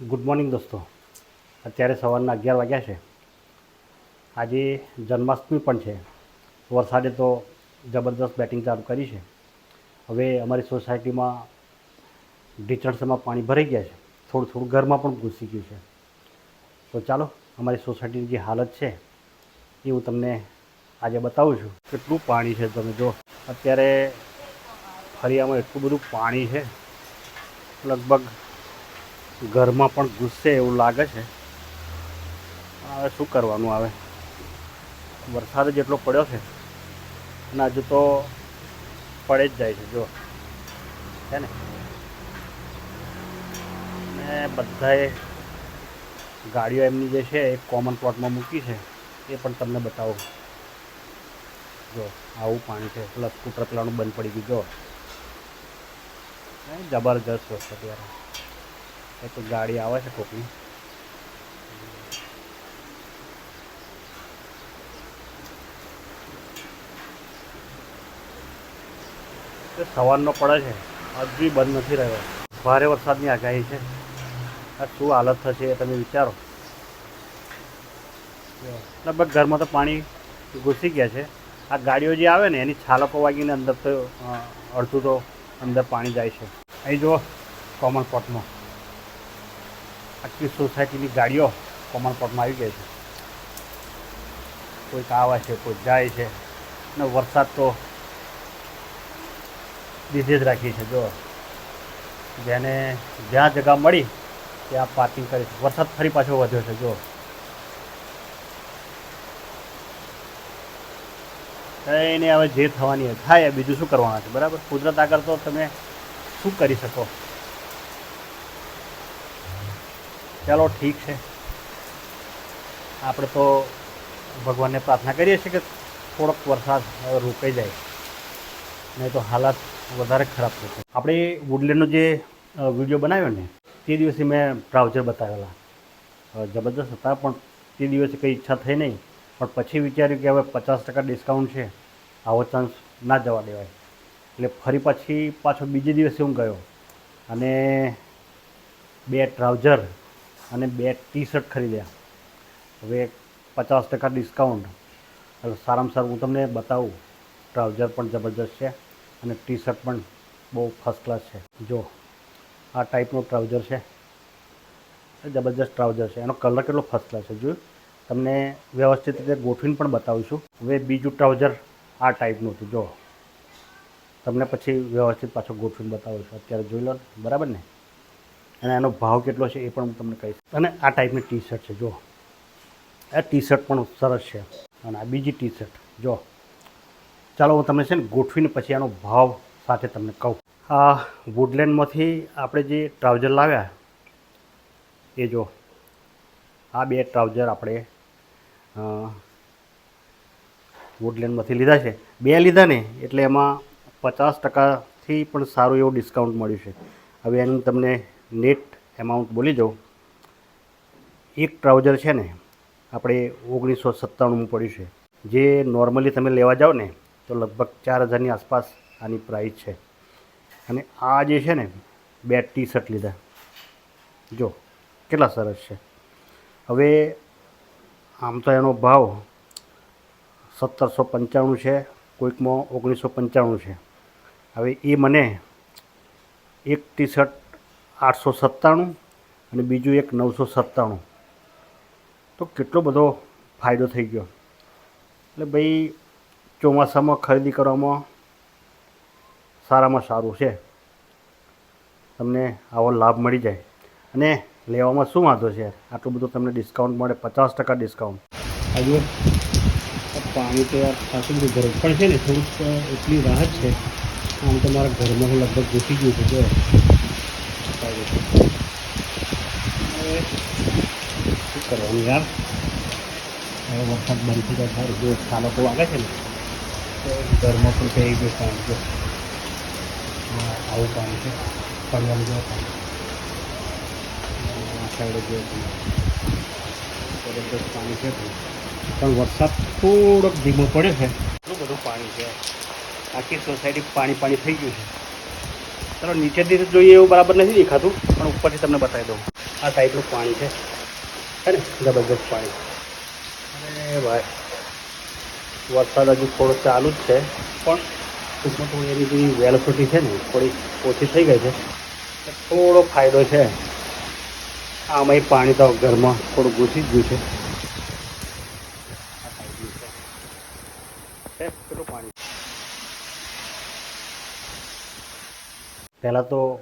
Good morning દોસ્તો. અત્યારે સવારના અગિયાર વાગ્યા છે. આજે જન્માષ્ટમી પણ છે. વરસાદે તો જબરદસ્ત બેટિંગ ચાલુ કરી છે. હવે અમારી સોસાયટીમાં ઢીચણસમાં પાણી ભરાઈ ગયા છે. થોડું થોડું ઘરમાં પણ ઘૂસી ગયું છે. તો ચાલો, અમારી સોસાયટીની જે હાલત છે, એ હું તમને આજે બતાવું છું. કેટલું પાણી છે તમે જો. અત્યારે ફરિયામાં એટલું બધું પાણી છે. લગભગ ઘરમાં પણ ગુસ્સે એવું લાગે છે. હવે શું કરવાનું આવે? વરસાદ જેટલો પડ્યો છે, અને હજુ તો પડે જ જાય છે, જો. છે ને? ને બધાએ ગાડીઓ એમની જે છે, એ કોમન પ્લોટમાં મૂકી છે. એ પણ તમને બતાવું. જો, આવું પાણી છે પ્લસ સ્કૂટર પેલાનું બંધ પડી ગયું, જો. જબરજસ્ત વસ્તુ અત્યારે એક ગાડી આવે છે કોકની. સવારનો પડે છે. હજી બંધ નથી રહ્યો. ભારે વરસાદની આગાહી છે. આ શું હાલત થશે એ તમે વિચારો. લગભગ ઘરમાં તો પાણી ઘૂસી ગયા છે. આ ગાડીઓ જે આવે ને એની છાલકો વાગીને અંદર તો અડધું તો અંદર પાણી જાય છે. અહીં જુઓ કોમન પોટમાં આખી સોસાયટીની ગાડીઓ કોમન આવી ગઈ છે. કોઈક આવે છે કોઈ જાય છે. અને વરસાદ તો લીધે જ રાખી છે, જો. જેને જ્યાં જગા મળી, ત્યાં પાર્કિંગ કરી છે. વરસાદ ફરી પાછો વધ્યો છે, જો. એને હવે જે થવાની થાય. બીજું શું કરવાના છે? બરાબર? કુદરત આગળ તો તમે શું કરી શકો? ચાલો ઠીક છે. આપણે તો ભગવાનને પ્રાર્થના કરીએ છીએ કે થોડોક વરસાદ રોકાઈ જાય. નહીં તો હાલત વધારે ખરાબ થશે. આપણે વુડલેન્ડનો જે વીડિયો બનાવ્યો ને, તે દિવસે મેં ટ્રાઉઝર બતાવેલા. જબરદસ્ત હતા, પણ તે દિવસે કંઈ ઈચ્છા થઈ નહીં. પણ પછી વિચાર્યું કે હવે પચાસ ટકા ડિસ્કાઉન્ટ છે. આવો ચાન્સ ના જવા દેવાય. એટલે ફરી પછી, પાછો બીજે દિવસે હું ગયો. અને બે ટ્રાઉઝર અને બે ટી શર્ટ ખરીદ્યા. હવે પચાસ ટકા ડિસ્કાઉન્ટ એટલે સારામાં સારું હું તમને બતાવું. ટ્રાઉઝર પણ જબરજસ્ત છે અને ટી શર્ટ પણ બહુ ફર્સ્ટ ક્લાસ છે. જો, આ ટાઈપનું ટ્રાઉઝર છે. જબરજસ્ત ટ્રાઉઝર છે. એનો કલર કેટલો ફર્સ્ટ ક્લાસ છે? જોયું તમને વ્યવસ્થિત રીતે ગોઠવીને પણ બતાવું છું હવે બીજું ટ્રાઉઝર આ ટાઈપનું હતું. જો, તમને પછી વ્યવસ્થિત પાછો ગોઠવીને બતાવું છું અત્યારે જોઈ લો, બરાબર ને? અને એનો ભાવ કેટલો છે એ પણ હું તમને કહીશ. અને આ ટાઈપની ટી શર્ટ છે જો આ ટી શર્ટ પણ સરસ છે. અને આ બીજી ટી શર્ટ જો ચાલો હું તમને છે ને ગોઠવીને પછી આનો ભાવ સાથે તમને કહું. આ વુડલેન્ડમાંથી આપણે જે ટ્રાઉઝર લાવ્યા, એ જો આ બે ટ્રાઉઝર આપણે વુડલેન્ડમાંથી લીધા છે. બે લીધા ને, એટલે એમાં પચાસ ટકાથી પણ સારું એવું ડિસ્કાઉન્ટ મળ્યું છે. હવે એનું તમને નેટ એમાઉન્ટ બોલી જાઉં. એક ટ્રાઉઝર છે ને, આપણે ઓગણીસો સત્તાણુંમાં પડ્યું છે. જે નોર્મલી તમે લેવા જાઓ ને, તો લગભગ ચાર હજારની આસપાસ આની પ્રાઇસ છે. અને આ જે છે ને, બે ટી શર્ટ લીધા. જો, કેટલા સરસ છે. હવે, આમ તો એનો ભાવ સત્તરસો પંચાણું છે, કોઈકમાં ઓગણીસો પંચાણું છે. હવે એ મને એક ટી શર્ટ આઠસો સત્તાણું અને બીજું એક નવસો સત્તાણું. તો કેટલો બધો ફાયદો થઈ ગયો. એટલે ભાઈ, ચોમાસામાં ખરીદી કરવામાં સારામાં સારું છે. તમને આવો લાભ મળી જાય. અને લેવામાં શું વાંધો છે? આટલું બધું તમને ડિસ્કાઉન્ટ મળે, પચાસ ટકા ડિસ્કાઉન્ટ હજુ પાણી તો યાર ખાસું બધું ગરમ પણ છે ને, થોડુંક એટલી રાહત છે. આમ તો મારા ઘરમાં લગભગ ઘૂસી ગયું છે, જો. વરસાદ બંધ થઈ જાય સારું. જો ચાલકો વાગે છે ને. તો ઘરમાં પણ થઈ ગયું પાણી છે આવું પાણી છે. પડવાનું જો. કામ આ પાણી છે. પણ વરસાદ થોડોક ધીમો પડે છે. એટલું બધું પાણી છે. આખી સોસાયટી પાણી પાણી થઈ ગયું છે. ચાલો નીચેથી જોઈએ એવું બરાબર નથી દેખાતું, પણ ઉપરથી તમને બતાવી દઉં. આ ટાઈપનું પાણી છે. હે ને? જબરજસ્ત પાણી. અરે ભાઈ, વરસાદ હજુ થોડો ચાલુ જ છે, પણ ટૂંકમાં થોડી એની જે વેલોસિટી છે ને, થોડી ઓછી થઈ ગઈ છે. થોડો ફાયદો છે. આમાં પાણી તો ઘરમાં થોડું ઘૂસી જ ગયું છે આ ટાઈપનું છે. છે કેટલું પાણી પહેલાં તો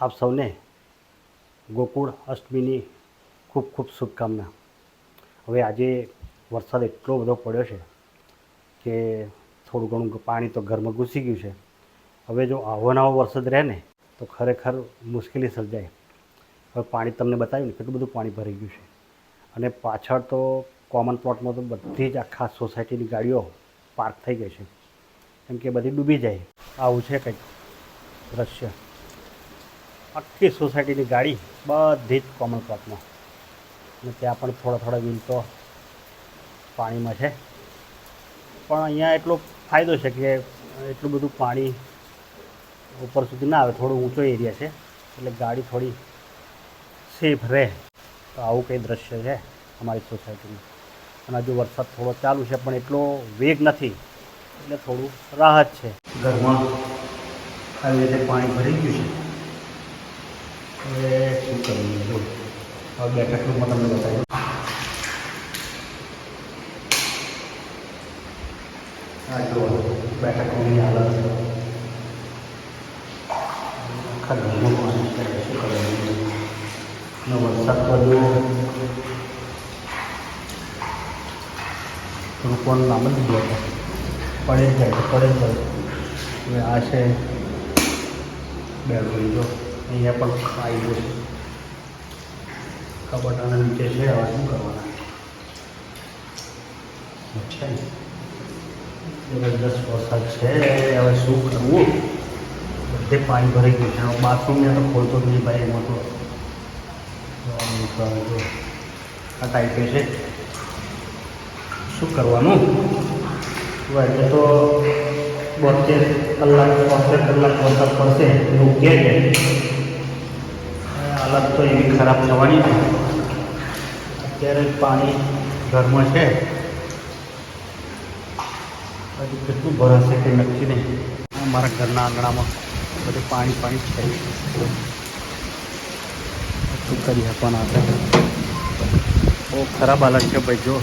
આપ સૌને ગોકુળ અષ્ટમીની ખૂબ ખૂબ શુભકામના. હવે આજે વરસાદ એટલો બધો પડ્યો છે કે થોડું ઘણું પાણી તો ઘરમાં ઘૂસી ગયું છે. હવે જો આવો નવો વરસાદ રહે ને, તો ખરેખર મુશ્કેલી સર્જાય. હવે પાણી તમને બતાવ્યું ને, કેટલું બધું પાણી ભરાઈ ગયું છે. અને પાછળ તો કોમન પ્લોટમાં તો બધી જ આખા સોસાયટીની ગાડીઓ પાર્ક થઈ ગઈ છે. કેમ કે બધી ડૂબી જાય. આવું છે કંઈક. દ્રશ્ય. આખી સોસાયટીની ગાડી બધી જ કોમન પ્લોટમાં અને ત્યાં પણ થોડા થોડા વ્હીલ પાણીમાં છે. પણ અહીંયા એટલો ફાયદો છે કે એટલું બધું પાણી ઉપર સુધી ના આવે. થોડો ઊંચો એરિયા છે. એટલે ગાડી થોડી સેફ રહે. તો આવું કંઈ દ્રશ્ય છે અમારી સોસાયટીનું અને હજુ વરસાદ થોડો ચાલુ છે, પણ એટલો વેગ નથી. એટલે થોડું રાહત છે. ઘરમાં આવી રીતે પાણી ભરી ગયું છે. હવે શું કરવું જો હવે બેઠક રૂમમાં તમને બતાવ્યું આ જો, બેઠક રૂમની હાલત આખા ઘરનું પાણી છે શું કરવાનું વરસાદ પડ્યો. રૂપવાનું નામ જ નહીં પડે જ જાય, પડે જાય. હવે આ છે બેડરૂમ જો અહીંયા પણ ખાઈ ગયું કબટાના નીચે છે, હવે શું કરવાના? છે જબરદસ્ત વરસાદ છે, હવે શું કરવું? બધે પાણી ભરાઈ ગયું છે. બાથરૂમને તો ખોલતો જ નહીં ભાઈ, એમાં તો. આ ટાઈપે છે. શું કરવાનું? એટલે તો બોતેર કલાક બોતેર કલાક વરસાદ પડશે એવું કહે છે હાલત તો એવી ખરાબ થવાની છે અત્યારે પાણી ઘરમાં છે હજી કેટલું ભરાશે કે નક્કી નહીં મારા ઘરના આંગણામાં બધું પાણી પાણી છે શું કરી આપવાના આપણે બહુ ખરાબ હાલત છે ભાઈ જો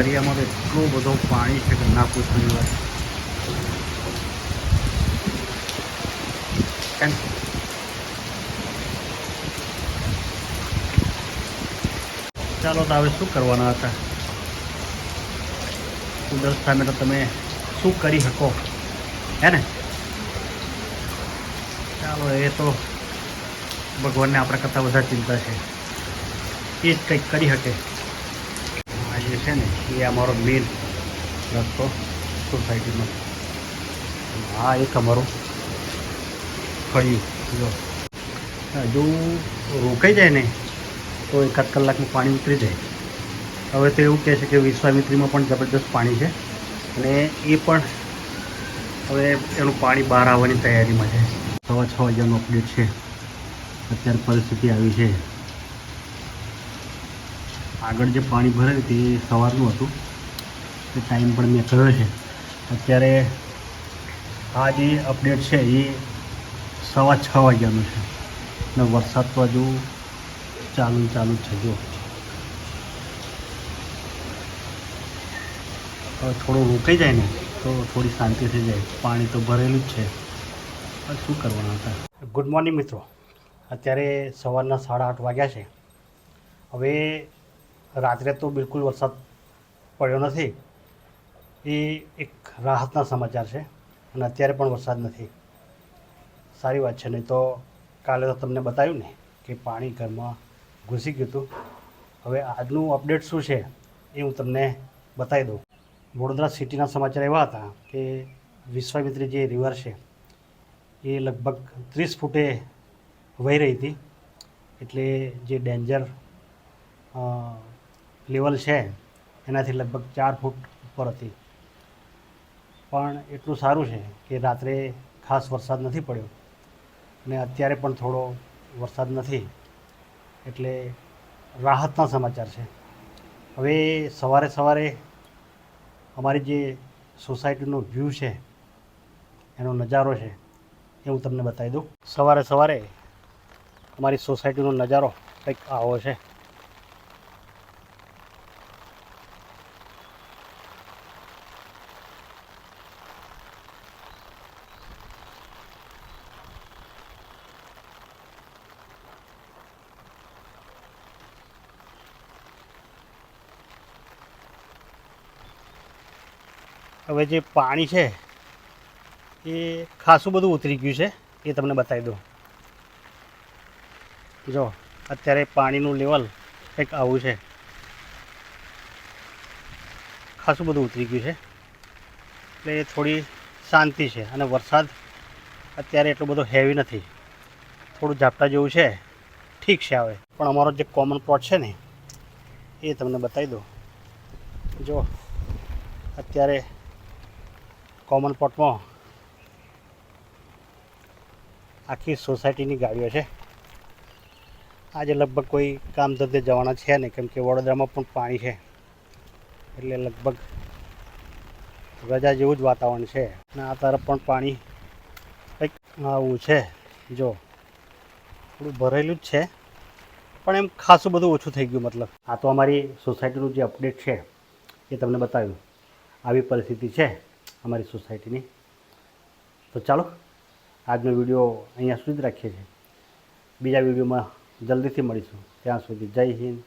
ફરિયામાં તો એટલું બધું પાણી છે કે ના પૂછવાની વાત ચાલો તો હવે શું કરવાના હતા? કુદરત સામે તો તમે શું કરી શકો? હે ને? ચાલો, એ તો ભગવાનને આપણા કરતાં વધારે ચિંતા છે. એ જ કંઈક કરી શકે. છે ને, એ અમારો મેન રસ્તો સોસાયટીનો આ એક અમારું ફળિયું, જો. હજુ રોકાઈ જાય ને, તો એકાદ કલાકનું પાણી ઉતરી જાય. હવે તો એવું કહે છે કે વિશ્વામિત્રીમાં પણ જબરદસ્ત પાણી છે અને એ પણ હવે એનું પાણી બહાર આવવાની તૈયારીમાં છે. સવા છ વાગ્યાનું અપડેટ છે. અત્યારે પરિસ્થિતિ આવી છે. આગળ જે પાણી ભરાયું તે સવારનું હતું. તે ટાઈમ પણ મેં કહ્યો છે. અત્યારે આ જે અપડેટ છે એ સવા છ વાગ્યાનું છે. અને વરસાદ તો હજુ ચાલુ ચાલુ છે જો થોડું રોકાઈ જાય ને, તો થોડી શાંતિ થઈ જાય. પાણી તો ભરેલું જ છે. શું કરવાના હતા? ગુડ મોર્નિંગ મિત્રો. અત્યારે સવારના સાડા આઠ વાગ્યા છે. હવે રાત્રે તો બિલકુલ વરસાદ પડ્યો નથી. એ એક રાહતના સમાચાર છે અને અત્યારે પણ વરસાદ નથી. સારી વાત છે, નહીં તો કાલે તો તમને બતાવ્યું ને કે પાણી ઘરમાં ઘૂસી ગયું હતું. હવે આજનું અપડેટ શું છે એ હું તમને બતાવી દઉં. વડોદરા સિટીના સમાચાર એવા હતા કે વિશ્વામિત્રી જે રિવર છે એ લગભગ ત્રીસ ફૂટે વહી રહી હતી. એટલે જે ડેન્જર લેવલ છે, એનાથી લગભગ ચાર ફૂટ ઉપર હતી. પણ એટલું સારું છે કે રાત્રે ખાસ વરસાદ નથી પડ્યો. અને અત્યારે પણ થોડો વરસાદ નથી. એટલે રાહતના સમાચાર છે. હવે સવારે સવારે અમારી જે સોસાયટીનો વ્યૂ છે, એનો નજારો છે, એ હું તમને બતાવી દઉં. સવારે સવારે અમારી સોસાયટીનો નજારો કંઈક આવો છે. હવે જે પાણી છે, એ ખાસું બધું ઉતરી ગયું છે, એ તમને બતાવી દઉં. જો, અત્યારે પાણીનું લેવલ કંઈક આવું છે. ખાસું બધું ઉતરી ગયું છે. એટલે થોડી શાંતિ છે અને વરસાદ અત્યારે એટલો બધો હેવી નથી. થોડું ઝાપટા જેવું છે, ઠીક છે આવે પણ અમારો જે કોમન પ્લોટ છે ને, એ તમને બતાવી દો જો, અત્યારે કોમન પ્લોટમાં આખી સોસાયટીની ગાડીઓ છે. આજે લગભગ કોઈ કામ ધંધે જવાના છે નહીં, કેમ કે વડોદરામાં પણ પાણી છે. એટલે લગભગ રજા જેવું જ વાતાવરણ છે. અને આ તરફ પણ પાણી કંઈક આવું છે. જો, થોડું ભરેલું જ છે. પણ એમ ખાસું બધું ઓછું થઈ ગયું મતલબ. આ તો અમારી સોસાયટીનું જે અપડેટ છે એ તમને બતાવ્યું. આવી પરિસ્થિતિ છે. અમારી સોસાયટીની. તો ચાલો, આજનો વીડિયો અહીંયા સુધી જ રાખીએ છીએ. બીજા વિડીયોમાં જલ્દીથી મળીશું. ત્યાં સુધી જય હિન્દ,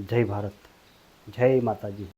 જય ભારત, જય માતાજી.